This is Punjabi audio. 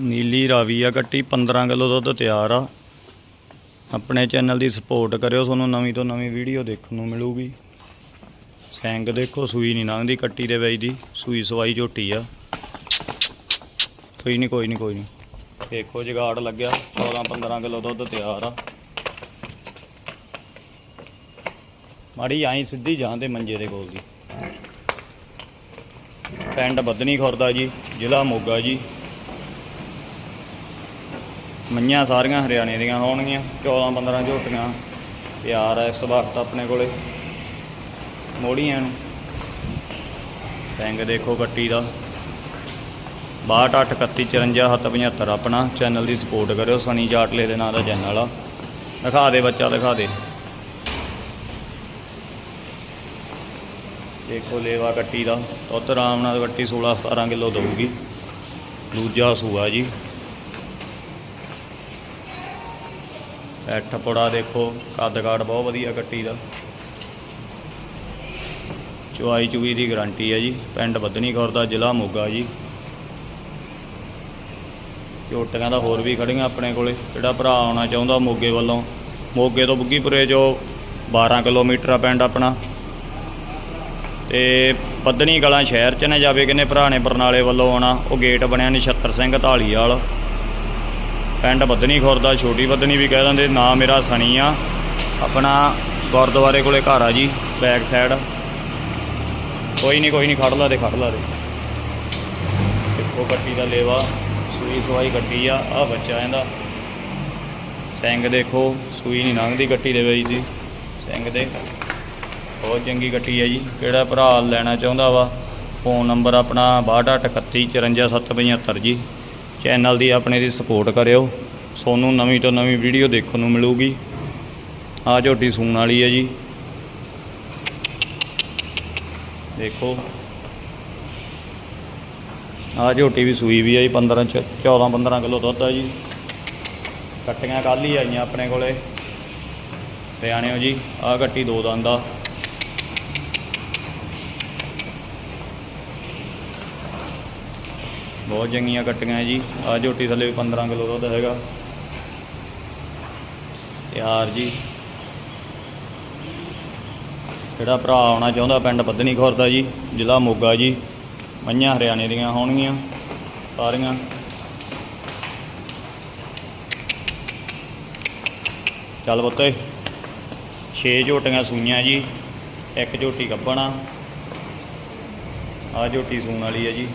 ਨੀਲੀ ਰਾਵੀ ਆ ਕੱਟੀ 15 ਕਿਲੋ ਦੁੱਧ ਤਿਆਰ ਆ। ਆਪਣੇ ਚੈਨਲ ਦੀ ਸਪੋਰਟ ਕਰਿਓ, ਤੁਹਾਨੂੰ ਨਵੀਂ ਤੋਂ ਨਵੀਂ ਵੀਡੀਓ ਦੇਖਣ ਨੂੰ ਮਿਲੂਗੀ। ਸੈਂਗ ਦੇਖੋ, ਸੂਈ ਨਹੀਂ ਲੰਘਦੀ ਕੱਟੀ ਦੇ ਵਿੱਚ ਦੀ, ਸੂਈ ਸਵਾਈ ਝੋਟੀ ਆ। ਕੋਈ ਨਹੀਂ ਕੋਈ ਨਹੀਂ ਕੋਈ ਨਹੀਂ ਦੇਖੋ, ਜਗਾੜ ਲੱਗਿਆ 14 15 ਕਿਲੋ ਦੁੱਧ ਤਿਆਰ ਆ। ਮਾੜੀ ਆਈ ਸਿੱਧੀ ਜਾਂਦੇ ਮੰਜੇ ਦੇ ਕੋਲ ਦੀ। ਪਿੰਡ ਬੱਦਨੀ ਖੁਰਦਾ ਜੀ, ਜ਼ਿਲ੍ਹਾ ਮੋਗਾ ਜੀ। ਮਈਆਂ ਸਾਰੀਆਂ ਹਰਿਆਣੇ ਦੀਆਂ ਹੋਣਗੀਆਂ 14 15 ਝੋਟੀਆਂ। ਤਿਆਰ ਆ ਇਸ ਵਕਤ ਆਪਣੇ ਕੋਲੇ, ਮੋੜੀਆਂ ਨੂੰ। ਸਿੰਘ ਦੇਖੋ ਕੱਟੀ ਦਾ। 628154 ਆਪਣਾ ਚੈਨਲ ਦੀ ਸਪੋਰਟ ਕਰਿਓ, ਸਨੀ ਜਾਟਲੇ ਦੇ ਨਾਂ ਦਾ ਚੈਨਲ ਆ। ਦਿਖਾ ਦੇ ਬੱਚਾ, ਦਿਖਾ ਦੇ। ਦੇਖੋ ਲੇਵਾ ਕੱਟੀ ਦਾ। ਦੁੱਧ ਆਰਾਮ ਨਾਲ ਕੱਟੀ 16 17 ਕਿਲੋ ਦਊਗੀ। ਦੂਜਾ ਸੂਆ ਜੀ। ਐਠ ਪੜਾ ਦੇਖੋ, ਕੱਦ ਕਾਠ ਬਹੁਤ ਵਧੀਆ ਕੱਟੀ ਦਾ। ਚੁਆਈ ਚੁਈ ਦੀ ਗਾਰੰਟੀ ਹੈ ਜੀ, ਪਿੰਡ ਬੱਦਨੀ ਖੁਰ ਦਾ ਜ਼ਿਲ੍ਹਾ ਮੋਗਾ ਜੀ। ਝੋਟੀਆਂ ਦਾ ਹੋਰ ਵੀ ਖੜੀਆਂ ਆਪਣੇ ਕੋਲੇ, ਜਿਹੜਾ ਭਰਾ ਆਉਣਾ ਚਾਹੁੰਦਾ ਮੋਗੇ ਵੱਲੋਂ। ਮੋਗੇ ਤੋਂ ਬੁੱਗੀਪੁਰੇ ਜੋ 12 ਕਿਲੋਮੀਟਰ ਆ ਪਿੰਡ ਆਪਣਾ। ਤੇ ਬੱਦਨੀ ਕਲਾਂ ਸ਼ਹਿਰ ਚ ਨਾ, ਜਾਵੇ ਕਿਨੇ ਭਰਾ ਨੇ ਬਰਨਾਲੇ ਵੱਲੋਂ ਆਉਣਾ। ਉਹ ਗੇਟ ਬਣਿਆ ਨਛੱਤਰ ਸਿੰਘ ਢਾਲੀਵਾਲ ਪਿੰਡ ਬੱਦਨੀ ਖੁਰਦਾ, ਛੋਟੀ ਬੱਦਨੀ ਵੀ ਕਹਿ ਦਿੰਦੇ, ਨਾਂ ਮੇਰਾ ਸਣੀ ਆ। ਆਪਣਾ ਗੁਰਦੁਆਰੇ ਕੋਲੇ ਘਰ ਆ ਜੀ ਬੈਕ ਸਾਈਡ ਕੋਈ ਨਹੀਂ ਕੋਈ ਨਹੀਂ ਖੜ ਲਾ ਦੇ, ਖੜ ਲਾ ਦੇ। ਦੇਖੋ ਗੱਡੀ ਦਾ ਲੇਵਾ, ਸੂਈ ਸਵਾਈ ਗੱਡੀ ਆ ਆ ਬੱਚਾ ਇਹਦਾ। ਸਿੰਘ ਦੇਖੋ, ਸੂਈ ਨਹੀਂ ਲੰਘਦੀ ਗੱਟੀ ਦੇ ਵਿੱਚ ਦੀ ਸਿੰਘ ਦੇ, ਬਹੁਤ ਚੰਗੀ ਗੱਟੀ ਹੈ ਜੀ। ਕਿਹੜਾ ਭਰਾ ਲੈਣਾ ਚਾਹੁੰਦਾ ਵਾ? ਫੋਨ ਨੰਬਰ ਆਪਣਾ 6238545775 ਜੀ। ਚੈਨਲ ਦੀ ਆਪਣੇ ਦੀ ਸਪੋਰਟ ਕਰਿਓ। ਸੋਨੂੰ ਨਵੀਂ ਤੋਂ ਨਵੀਂ ਵੀਡੀਓ ਦੇਖਣ ਨੂੰ ਮਿਲੂਗੀ। ਆ ਝੋਟੀ ਸੂਣ ਵਾਲੀ ਹੈ ਜੀ। ਦੇਖੋ। ਆ ਝੋਟੀ ਵੀ ਸੂਈ ਵੀ ਹੈ ਜੀ 15 ਚ 14 15 ਕਿਲੋ ਦੁੱਧ ਆ ਜੀ। ਕੱਟੀਆਂ ਕੱਲ ਹੀ ਆਈਆਂ ਆਪਣੇ ਕੋਲੇ। ਹਰਿਆਣਿਓ ਜੀ ਆ ਕੱਟੀ ਦੋ ਦੰਦ ਆ। ਬਹੁਤ ਚੰਗੀਆਂ ਕੱਟੀਆਂ ਜੀ। ਆ ਝੋਟੀ ਥੱਲੇ ਵੀ 15 ਕਿਲੋ ਦੁੱਧ ਹੈਗਾ। ਯਾਰ ਜੀ। ਜਿਹੜਾ ਭਰਾ ਆਉਣਾ ਚਾਹੁੰਦਾ, ਪਿੰਡ ਬੱਦਨੀ ਖੁਰਦਾ ਜੀ, ਜ਼ਿਲ੍ਹਾ ਮੋਗਾ ਜੀ। ਮਈਆਂ ਹਰਿਆਣੇ ਦੀਆਂ ਹੋਣਗੀਆਂ, ਸਾਰੀਆਂ। ਚੱਲ ਪੁੱਤੇ 6 ਝੋਟੀਆਂ ਸੂਈਆਂ ਜੀ, ਇੱਕ ਝੋਟੀ ਕੱਪਣਾ ਆ ਝੋਟੀ ਸੂਣ ਵਾਲੀ ਹੈ ਜੀ।